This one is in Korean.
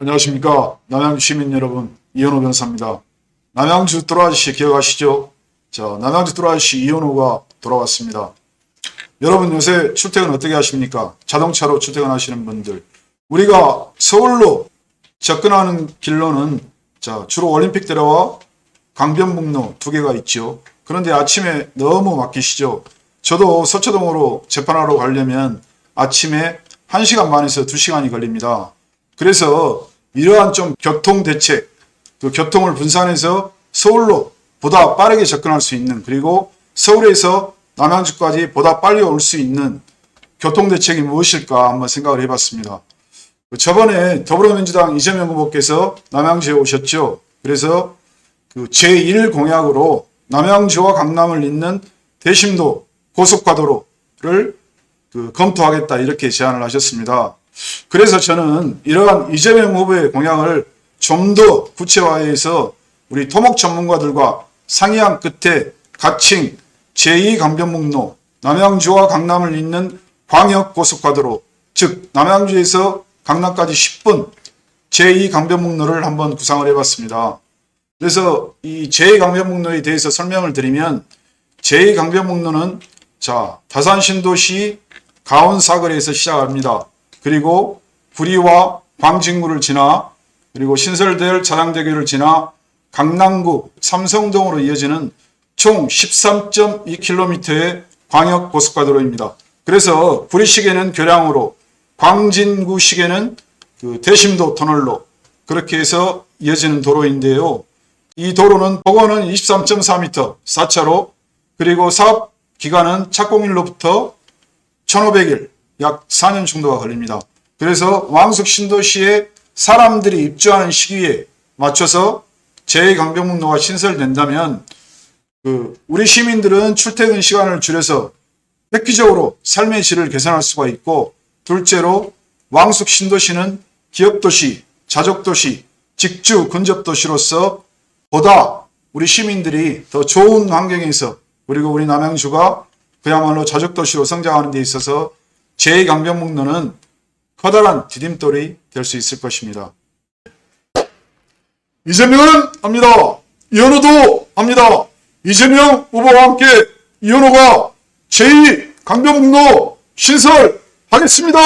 안녕하십니까. 남양주 시민 여러분, 이현호 변호사입니다. 남양주 뚜라아저씨 기억하시죠? 자, 남양주 뚜라아저씨 이현호가 돌아왔습니다. 여러분 요새 출퇴근 어떻게 하십니까? 자동차로 출퇴근하시는 분들. 우리가 서울로 접근하는 길로는 자, 주로 올림픽대로와 강변북로 두 개가 있죠. 그런데 아침에 너무 막히시죠. 저도 서초동으로 재판하러 가려면 아침에 1시간 반에서 2시간이 걸립니다. 그래서 이러한 좀 교통 대책, 그 교통을 분산해서 서울로 보다 빠르게 접근할 수 있는 그리고 서울에서 남양주까지 보다 빨리 올 수 있는 교통 대책이 무엇일까 한번 생각을 해봤습니다. 그 저번에 더불어민주당 이재명 후보께서 남양주에 오셨죠. 그래서 그 제1 공약으로 남양주와 강남을 잇는 대심도 고속화도로를 그 검토하겠다 이렇게 제안을 하셨습니다. 그래서 저는 이러한 이재명 후보의 공약을 좀 더 구체화해서 우리 토목 전문가들과 상의한 끝에 가칭 제2강변북로 남양주와 강남을 잇는 광역고속화도로 즉 남양주에서 강남까지 10분 제2강변북로를 한번 구상을 해봤습니다. 그래서 이 제2강변북로에 대해서 설명을 드리면 제2강변북로는 자 다산 신도시 가온사거리에서 시작합니다. 그리고 구리와 광진구를 지나 그리고 신설대열 자랑대교를 지나 강남구 삼성동으로 이어지는 총 13.2km의 광역 고속가도로입니다. 그래서 구리시계는 교량으로 광진구시계는 그 대심도 터널로 그렇게 해서 이어지는 도로인데요. 이 도로는 복원은 23.4m 4차로 그리고 사업 기간은 착공일로부터 1500일 약 4년 정도가 걸립니다. 그래서 왕숙 신도시에 사람들이 입주하는 시기에 맞춰서 제2강변북로가 신설된다면 그 우리 시민들은 출퇴근 시간을 줄여서 획기적으로 삶의 질을 개선할 수가 있고 둘째로 왕숙 신도시는 기업도시, 자족도시, 직주 근접도시로서 보다 우리 시민들이 더 좋은 환경에서 그리고 우리 남양주가 그야말로 자족도시로 성장하는 데 있어서 제2강변북로는 커다란 디딤돌이 될 수 있을 것입니다. 이재명은 합니다. 이현호도 합니다. 이재명 후보와 함께 이현호가 제2 강변북로 신설하겠습니다.